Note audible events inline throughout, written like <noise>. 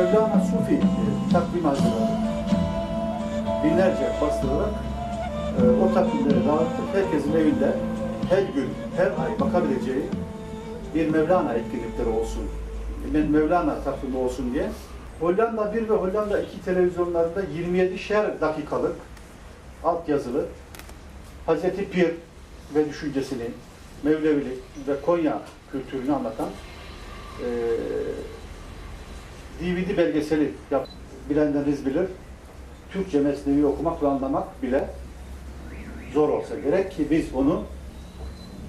E, Mevlana Sufi e, takvim hazırladık. Binlerce bastırarak e, o takvimleri dağıttık. Herkesin evinde her gün, her ay bakabileceği bir Mevlana etkinlikleri olsun. Mevlana takvimi olsun diye. Hollanda 1 ve Hollanda 2 televizyonlarında 27'şer dakikalık alt yazılı Hazreti Pir ve düşüncesini, Mevlevilik ve Konya kültürünü anlatan eee DVD belgeseli yap. Bilenleriniz bilir. Türkçe mesnevi okumak ve anlamak bile zor olsa gerek ki biz onu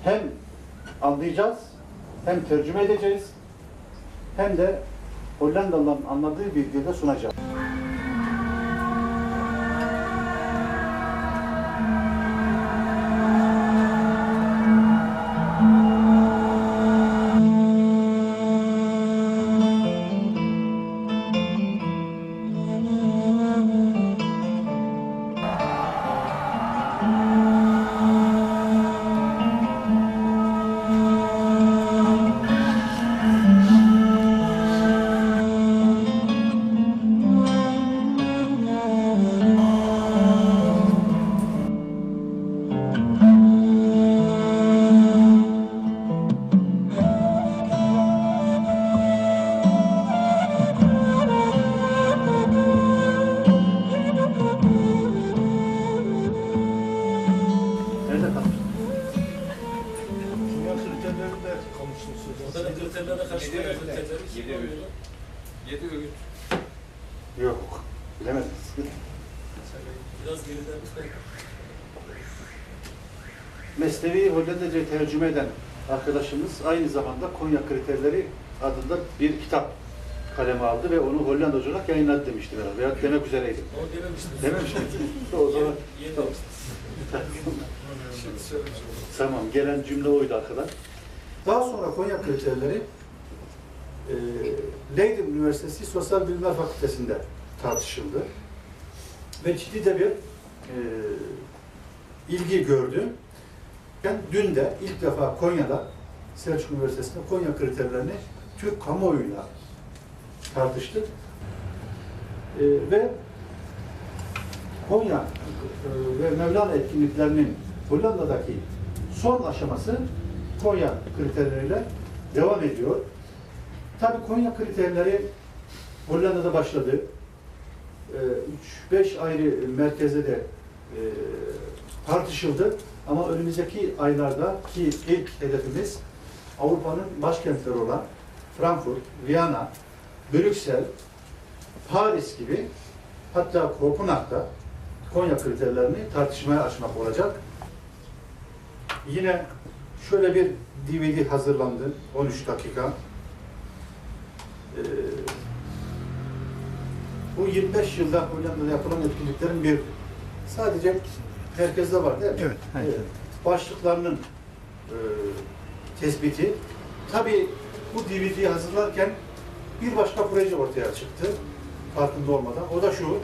hem anlayacağız, hem tercüme edeceğiz, hem de Hollandalıların anladığı bir dilde sunacağız. Yok. Bilemedim. Biraz geriden Mesnevi Hollandaca tercüme eden arkadaşımız aynı zamanda Konya Kriterleri adında bir kitap kaleme aldı ve onu Hollandaca olarak yayınladı demişti herhalde. Veya demek üzereydi. O dememiştim. Dememiş miydi? o zaman Yeni tamam. Tamam, gelen cümle oydu arkadan. Daha sonra Konya kriterleri Leiden Üniversitesi Sosyal Bilimler Fakültesi'nde tartışıldı. Ve ciddi de bir e, ilgi gördü. Ben dün de ilk defa Konya'da Selçuk Üniversitesi'nde Konya kriterlerini Türk kamuoyuyla tartıştık. E, ve Konya e, ve Mevlana etkinliklerinin Hollanda'daki son aşaması Konya kriterleriyle devam ediyor. Tabii Konya kriterleri Hollanda'da başladı. 3-5 ayrı merkezde de e, tartışıldı. Ama önümüzdeki aylarda ki ilk hedefimiz Avrupa'nın başkentleri olan Frankfurt, Viyana, Brüksel, Paris gibi hatta Kopenhag'da Konya kriterlerini tartışmaya açmak olacak. Yine şöyle bir DVD hazırlandı. 13 dakika. Ee, bu 25 yılda Hollanda'da yapılan etkinliklerin bir sadece herkeste var değil mi? Evet, herkes. Başlıklarının e, tespiti. Tabii bu DVD'yi hazırlarken bir başka proje ortaya çıktı. Farkında olmadan. O da şu.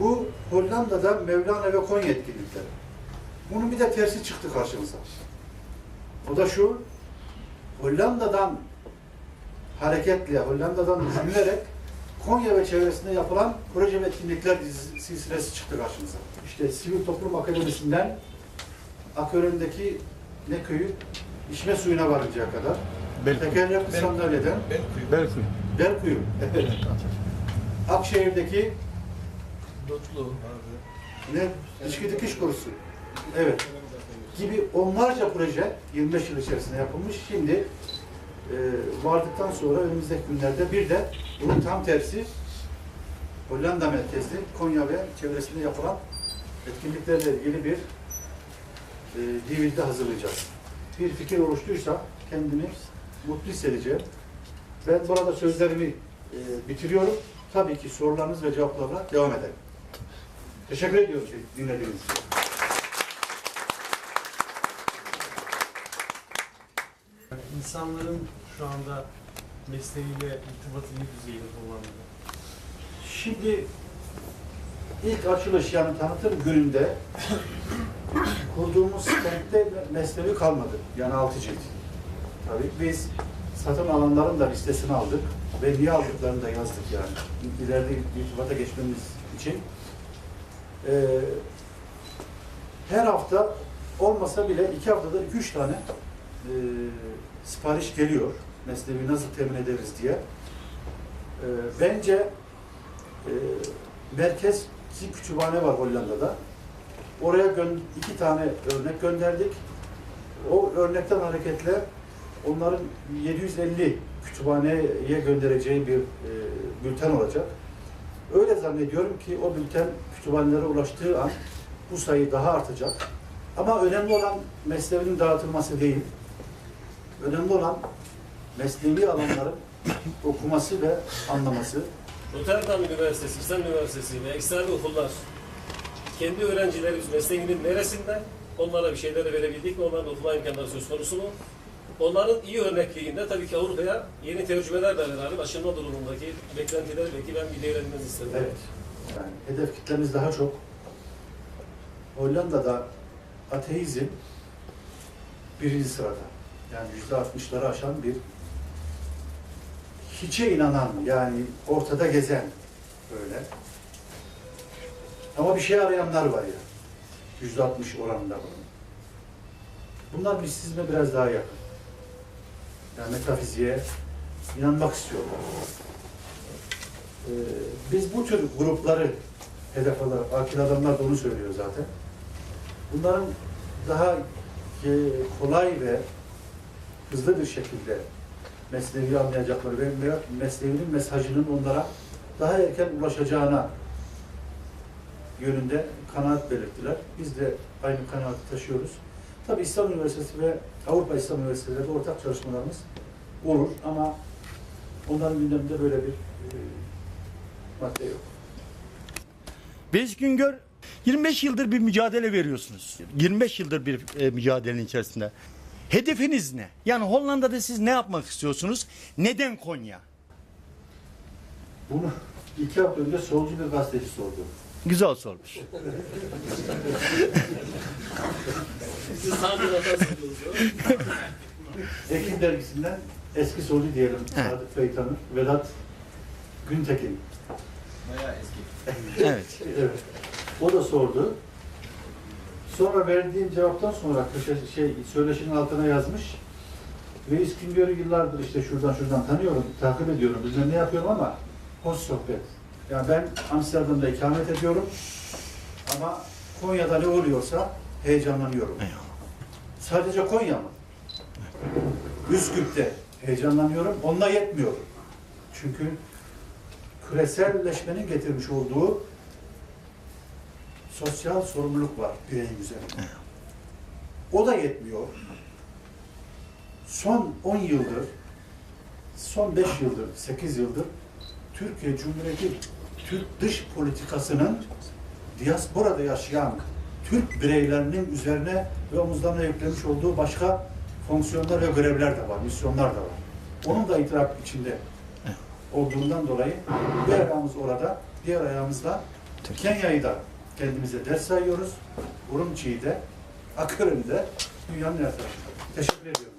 Bu Hollanda'da Mevlana ve Konya etkinlikleri. Bunun bir de tersi çıktı karşımıza. O da şu. Hollanda'dan hareketle, Hollanda'dan düşünülerek Konya ve çevresinde yapılan proje ve etkinlikler dizisi- silsilesi çıktı karşımıza. İşte Sivil Toplum Akademisi'nden Akören'deki ne köyü? İçme suyuna varıncaya kadar. Belkuyu. Tekerlekli Bel- sandalyeden Ben kuyu. Belkuyu. Belkuyu. Evet. Akşehir'deki Dotlu abi. ne? İçki dikiş kurusu. Evet. Gibi onlarca proje 25 yıl içerisinde yapılmış. Şimdi e, vardıktan sonra önümüzdeki günlerde bir de bunun tam tersi Hollanda merkezli Konya ve çevresinde yapılan etkinliklerle ilgili bir e, DVD hazırlayacağız. Bir fikir oluştuysa kendimi mutlu hissedeceğim. Ben burada sözlerimi e, bitiriyorum. Tabii ki sorularınız ve cevaplarla devam edelim. Teşekkür ediyorum dinlediğiniz için. İnsanların şu anda mesleğiyle irtibatı ne düzeyde Hollanda'da? Şimdi ilk açılış yani tanıtım gününde kurduğumuz kentte mesleği kalmadı. Yani altı cilt. Tabii biz satın alanların da listesini aldık ve niye aldıklarını da yazdık yani. İleride irtibata geçmemiz için. Ee, her hafta olmasa bile iki haftada üç tane e, sipariş geliyor. Mesleği nasıl temin ederiz diye. Ee, bence e, merkez kütüphane var Hollanda'da. Oraya iki tane örnek gönderdik. O örnekten hareketle onların 750 kütüphaneye göndereceği bir e, bülten olacak. Öyle zannediyorum ki o bülten kütüphanelere ulaştığı an bu sayı daha artacak. Ama önemli olan mesleğinin dağıtılması değil. Önemli olan mesleği alanların <coughs> okuması ve anlaması. Rotterdam Üniversitesi, İslam Üniversitesi ve eksternal okullar kendi öğrencilerimiz mesleğinin neresinde onlara bir şeyler verebildik ve onların okuma imkanları söz konusu mu? Onların iyi örnekliğinde tabii ki Avrupa'ya yeni tecrübelerle beraber aşınma durumundaki beklentileri belki ben bilgilendirmenizi isterim. Evet. Yani hedef kitlemiz daha çok. Hollanda'da ateizm birinci sırada. Yani yüzde altmışları aşan bir hiçe inanan yani ortada gezen böyle. Ama bir şey arayanlar var ya. Yüzde altmış oranında bunun. Bunlar mistizme biraz daha yakın. Yani metafiziğe inanmak istiyorlar. Ee, biz bu tür grupları hedef alarak, akil adamlar da onu söylüyor zaten. Bunların daha e, kolay ve hızlı bir şekilde mesleği anlayacakları ve me- mesleğinin mesajının onlara daha erken ulaşacağına yönünde kanaat belirttiler. Biz de aynı kanaati taşıyoruz. Tabii İslam Üniversitesi ve Avrupa İslam Üniversiteleri ortak çalışmalarımız olur ama onların gündeminde böyle bir e, madde yok. Beş Güngör 25 yıldır bir mücadele veriyorsunuz. 25 yıldır bir e, mücadelenin içerisinde. Hedefiniz ne? Yani Hollanda'da siz ne yapmak istiyorsunuz? Neden Konya? Bunu iki hafta önce solcu bir gazeteci sordu. Güzel sormuş. Siz. Ekim dergisinden eski solcu diyelim. Sadık Bey tanır. Vedat Güntekin. Bayağı eski. Evet. Evet. O da sordu. Sonra verdiğim cevaptan sonra köşe, şey, söyleşinin altına yazmış. Reis Güngör'ü yıllardır işte şuradan şuradan tanıyorum, takip ediyorum. Bizden ne yapıyorum ama hoş sohbet. Yani ben Amsterdam'da ikamet ediyorum. Ama Konya'da ne oluyorsa heyecanlanıyorum. Sadece Konya mı? Üsküp'te heyecanlanıyorum. Onunla yetmiyor. Çünkü küreselleşmenin getirmiş olduğu sosyal sorumluluk var bireyin üzerinde. O da yetmiyor. Son 10 yıldır, son 5 yıldır, 8 yıldır Türkiye Cumhuriyeti Türk dış politikasının diasporada yaşayan Türk bireylerinin üzerine ve omuzlarına yüklemiş olduğu başka fonksiyonlar ve görevler de var, misyonlar da var. Onun da itiraf içinde olduğundan dolayı bir ayağımız orada, diğer ayağımızda Kenya'yı da kendimize ders sayıyoruz. Urumçi'yi de, Akır'ın da dünyanın her tarafında. Teşekkür ediyorum.